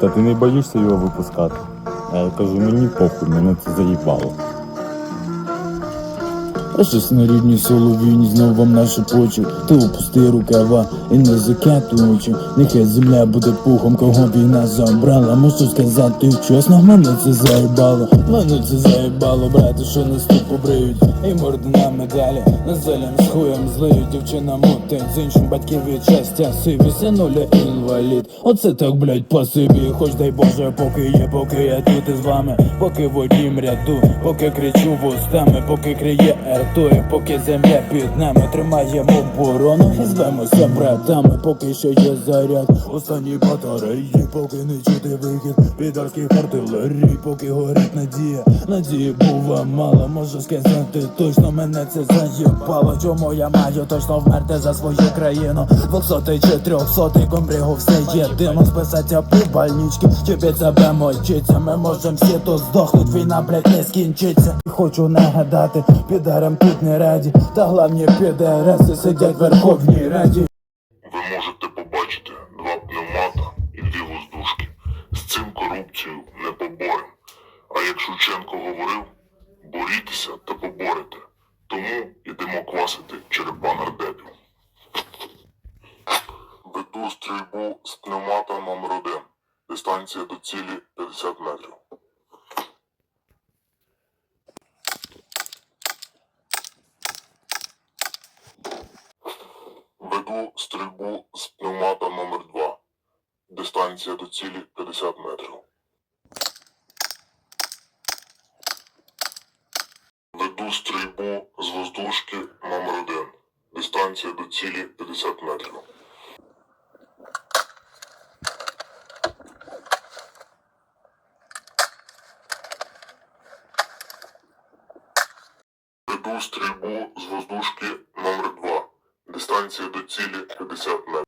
та ти не боїшся його випускати? А я кажу, мені похуй, мене це заїбало. На рідній соловіні знов вам наші почі Ти опусти рукава і не закатуй очі Нехай земля буде пухом, кого війна забрала. Можу сказати чесно, мене це заїбало. Мене це заїбало, брати, що нас тут побриють. І морди на медалі, на зелем з хуєм злиють. Дівчина мутить з іншим батьків від щастя Сиві синуля інвалід. Оце так, блять, по собі. Хоч дай Боже, поки є, поки я тут із вами. Поки в однім ряду, поки кричу вустами, поки криє ертою, поки земля під нами Тримаємо оборону. І звемося братами, поки що є заряд. Останні батареї, поки не чути вихід Підарських артилерій, поки горить надія Надії бува мало, можу сказати точно мене це заїбало. Чому я маю точно вмерти за свою країну? Двохсотий чи трьохсотий комбрігу все єдино. Списаться по больнички, чи під себе мочиться. Ми можем всі тут здохнуть, війна, блять, не скінчиться. Хочу нагадати, тут не раді Та главні підараси сидять в Верховній Раді Ви можете побачити два пневмата і дві воздушки. З цим корупцію не поборем. А як Шевченко говорив, борітеся та поборете. Тому йдемо квасити черепа нардепів. Веду стрільбу з пневмата номер 1 Дистанція до цілі 50 метрів. Веду стрільбу з пневмата номер 2 Дистанція до цілі 50 метрів. Веду стрільбу з воздушки номер 1 Дистанція до цілі 50 метрів. Веду стрільбу з воздушки номер 2 Дистанція до цілі 50 метрів.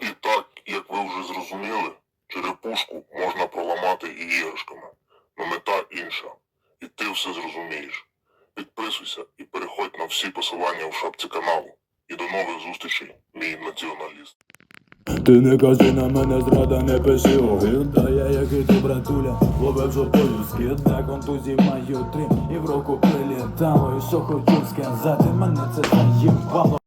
І так, як ви вже зрозуміли, черепушку можна проламати і іграшками. Но мета інша. І ти все зрозумієш. Підписуйся і переходь на всі посилання в шапці каналу. І до нових зустрічей, мій націоналіст. Ти не кажи на мене зрада, не пиши огид А я і ти, братуля, ловив жопою скид На контузії маю три і в року прилітало І що хочу сказати, мене це заїбало